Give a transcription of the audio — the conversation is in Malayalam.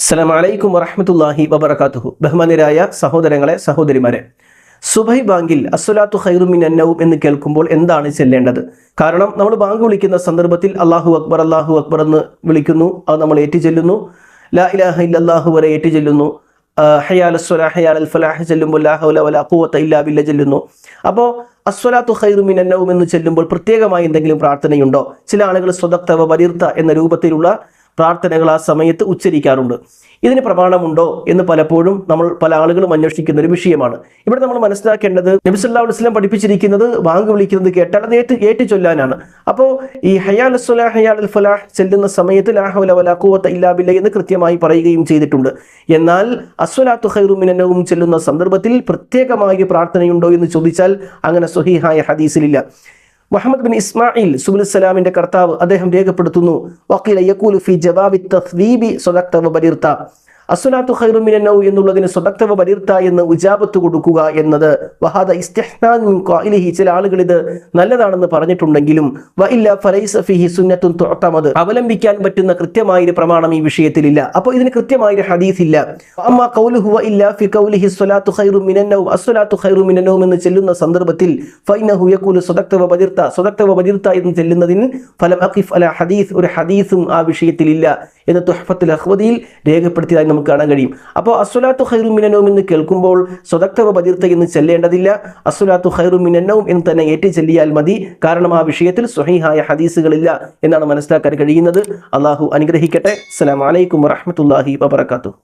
അസ്സലാമു അലൈക്കും വറഹ്മത്തുള്ളാഹി വബറകാതുഹു. ബഹുമാന്യരായ സഹോദരങ്ങളെ സഹോദരിമാരെ സുബൈ ബാങ്കിൽ അസ്വലാത്തു ഹൈറുമിൻ അന്നവും എന്ന് കേൾക്കുമ്പോൾ എന്താണ് ചെല്ലേണ്ടത്? കാരണം നമ്മൾ ബാങ്ക് വിളിക്കുന്ന സന്ദർഭത്തിൽ അള്ളാഹു അക്ബർ അള്ളാഹു അക്ബർ എന്ന് വിളിക്കുന്നു. അത് നമ്മൾ ഏറ്റു ചെല്ലുന്നു ലാ ഇലാഹ ഇല്ലാഹു വരെ ഏറ്റു ചെല്ലുന്നു ഹയാൽ അസ്വല ഹയാൽ അൽ ഫലാഹ് ചെല്ലുമ്പോൾ ലാ ഹൗല വലാ ബില്ല ചെല്ലുന്നു. അപ്പോൾ അസ്വലാത്തു ഹൈറുമിൻ അന്നവും എന്ന് ചെല്ലുമ്പോൾ പ്രത്യേകമായി എന്തെങ്കിലും പ്രാർത്ഥനയുണ്ടോ? ചില ആളുകൾ സ്വതക്തവ വരിർത്ത എന്ന രൂപത്തിലുള്ള പ്രാർത്ഥനകൾ ആ സമയത്ത് ഉച്ചരിക്കാറുണ്ട്. ഇതിന് പ്രമാണമുണ്ടോ എന്ന് പലപ്പോഴും നമ്മൾ പല ആളുകളും അന്വേഷിക്കുന്ന ഒരു വിഷയമാണ്. ഇവിടെ നമ്മൾ മനസ്സിലാക്കേണ്ടത് നബിസല്ലാ വസ്ലം പഠിപ്പിച്ചിരിക്കുന്നത് വാങ്ങി വിളിക്കുന്നത് കേട്ടാൽ അത് ഏറ്റു ഏറ്റു ചൊല്ലാനാണ്. അപ്പോൾ ഈ ഹയാൽ അസ്വലാ ഹയാൽ അൽ ഫലാഹ് ചെല്ലുന്ന സമയത്ത് ലാഹുല ഇല്ലാബില്ല എന്ന് കൃത്യമായി പറയുകയും ചെയ്തിട്ടുണ്ട്. എന്നാൽ അസ്വലാത്തു ഹൈറുമിനവും ചെല്ലുന്ന സന്ദർഭത്തിൽ പ്രത്യേകമായി പ്രാർത്ഥനയുണ്ടോ എന്ന് ചോദിച്ചാൽ അങ്ങനെ സ്വഹീഹായ ഹദീസിലില്ല. മുഹമ്മദ് ബിൻ ഇസ്മായിൽ സുബുലിസ്സലാമിന്റെ കർത്താവ് അദ്ദേഹം രേഖപ്പെടുത്തുന്നു. വക്കീൽ യക്കൂലു ഫി ജവാബി തസ്വീബി സ്വദക്തവ് ബലിർത്ത. അസുലാത്തു ഖൈറുമിനൗ എന്നുള്ളതിന് സ്വദക്തവ ബലിർത്ത എന്ന് ഉജാബത്ത് കൊടുക്കുക എന്നത് വഹാദ ഇസ്തിഹ്നാൻ മിൻ ഖായിലിഹി ചില ആളുകൾ ഇത് നല്ലതാണെന്ന് പറഞ്ഞിട്ടുണ്ടെങ്കിലും വ ഇല്ല ഫലൈസ ഫിഹി സുന്നത്തുൻ തുഅതമദ് അവലംബിക്കാൻ പറ്റുന്ന കൃത്യമായ ഒരു പ്രമാണം ഈ വിഷയത്തിലില്ല. അപ്പോൾ ഇതിന് കൃത്യമായ ഒരു ഹദീസ് ഇല്ല. അമ്മ ഖൗലുഹു വ ഇല്ല ഫി ഖൗലിഹി സ്വലാത്തു ഖൈറു മിനന്നൗ അസ്വലാത്തു ഖൈറു മിനന്നൗ എന്ന് ചെല്ലുന്ന സന്ദർഭത്തിൽ ഫൈനഹു യഖൂലു സ്വദക്തവ ബലിർത്ത സ്വദക്തവ ബലിർത്ത എന്ന് ചെല്ലുന്നതിന് ഫലം അഖിഫ് അല ഹദീസ്. ഒരു ഹദീസും ആ വിഷയത്തിലില്ല എന്ന് തുഹഫത്തുൽ അഹ്വദിയിൽ രേഖപ്പെടുത്തിയതായി നമുക്ക് കാണാൻ കഴിയും. അപ്പോൾ അസ്വലാത്തു ഖൈറു മിനനോം എന്ന് കേൾക്കുമ്പോൾ സ്വതക്തവ പതിർത്ത എന്ന് ചെല്ലേണ്ടതില്ല. അസ്വലാത്തു ഖൈറു മിനനോം എന്ന് തന്നെ ഏറ്റു ചെല്ലിയാൽ മതി. കാരണം ആ വിഷയത്തിൽ സ്വഹീഹായ ഹദീസുകളില്ല എന്നാണ് മനസ്സിലാക്കാൻ കഴിയുന്നത്. അള്ളാഹു അനുഗ്രഹിക്കട്ടെ. അസ്സലാമു അലൈക്കും വറഹ്മത്തുള്ളാഹി വബറകാതുഹു.